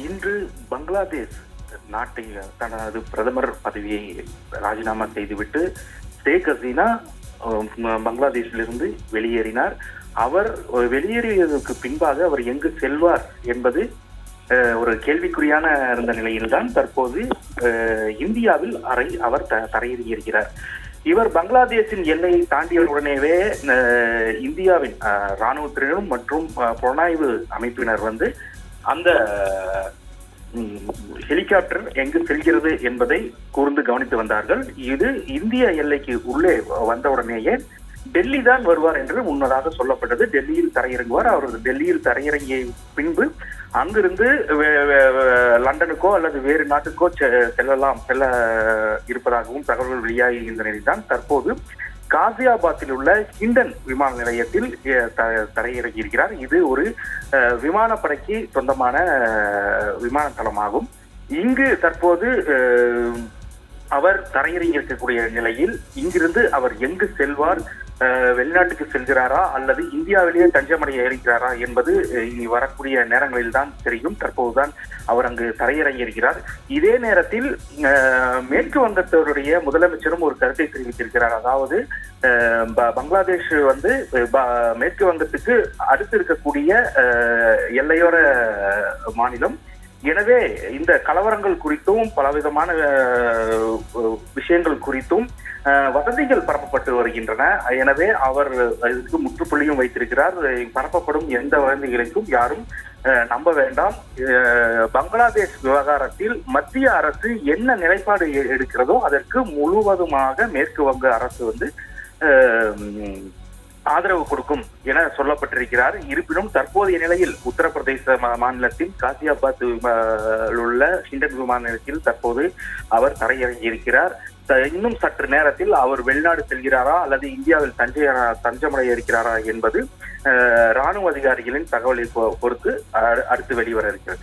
இன்று பங்களாதேஷ் நாட்டை தனது பிரதமர் பதவியை ராஜினாமா செய்துவிட்டு ஷேக் ஹசீனா பங்களாதேஷிலிருந்து வெளியேறினார். அவர் வெளியேறியதற்கு பின்பாக அவர் எங்கு செல்வார் என்பது ஒரு கேள்விக்குறியான இருந்த நிலையில்தான் தற்போது இந்தியாவில் அறை அவர் த- தரையிறங்கியிருக்கிறார் இவர் பங்களாதேஷின் எல்லையை தாண்டியவுடனேவே இந்தியாவின் இராணுவத்தினரும் மற்றும் புலனாய்வு அமைப்பினர் வந்து அந்த ஹெலிகாப்டர் எங்கு செல்கிறது என்பதை கூர்ந்து கவனித்து வந்தார்கள். இது இந்திய எல்லைக்கு உள்ளே வந்தவுடனேயே டெல்லி தான் வருவார் என்று முன்னதாக சொல்லப்பட்டது. டெல்லியில் தரையிறங்குவார். அவர் டெல்லியில் தரையிறங்கிய பின்பு அங்கிருந்து லண்டனுக்கோ அல்லது வேறு நாட்டுக்கோ செ- செல்லலாம் செல்ல இருப்பதாகவும் தகவல்கள் வெளியாகி இருந்த நிலையில் நிலைதான் தற்போது காசியாபாத்தில் உள்ள ஹிண்டன் விமான நிலையத்தில் தரையிறங்கியிருக்கிறார். இது ஒரு விமானப்படைக்கு சொந்தமான விமான தளமாகும் இங்கு தற்போது அவர் தரையிறங்கி இருக்கக்கூடிய நிலையில் இங்கிருந்து அவர் எங்கு செல்வார் வெளிநாட்டுக்கு செல்கிறாரா அல்லது இந்தியாவிலேயே தஞ்சமடைய இருக்கிறாரா என்பது இனி வரக்கூடிய நேரங்களில் தான் தெரியும். தற்போதுதான் அவர் அங்கு தரையிறங்கி இருக்கிறார் இதே நேரத்தில் மேற்கு வங்கத்தவருடைய முதலமைச்சரும் ஒரு கருத்தை தெரிவித்திருக்கிறார். அதாவது ப- பங்களாதேஷ் வந்து மேற்கு வங்கத்துக்கு அடுத்து இருக்கக்கூடிய எல்லையோர மாநிலம் எனவே இந்த கலவரங்கள் குறித்தும் பலவிதமான விஷயங்கள் குறித்தும் வசதிகள் வதந்திகள் பரப்பப்பட்டு வருகின்றன. எனவே அவர் இதுக்கு முற்றுப்புள்ளியும் வைத்திருக்கிறார். பரப்பப்படும் எந்த வதந்திகளுக்கும் யாரும் நம்ப வேண்டாம். பங்களாதேஷ் விவகாரத்தில் மத்திய அரசு என்ன நிலைப்பாடு எடுக்கிறதோ அதற்கு முழுவதுமாக மேற்கு வங்க அரசு வந்து ஆதரவு கொடுக்கும் என சொல்லப்பட்டிருக்கிறார். இருப்பினும் தற்போதைய நிலையில் உத்தரப்பிரதேச மா- மாநிலத்தின் காசியாபாத் விமா- உள்ள ஹிண்டன் விமான நிலையத்தில் தற்போது அவர் தரையிறங்கி இருக்கிறார். இன்னும் சற்று நேரத்தில் அவர் வெளிநாடு செல்கிறாரா அல்லது இந்தியாவில் தஞ்சை தஞ்சமடைய இருக்கிறாரா என்பது ராணுவ அதிகாரிகளின் தகவலை பொ- பொறுத்து அடுத்து வெளிவர இருக்கிறது.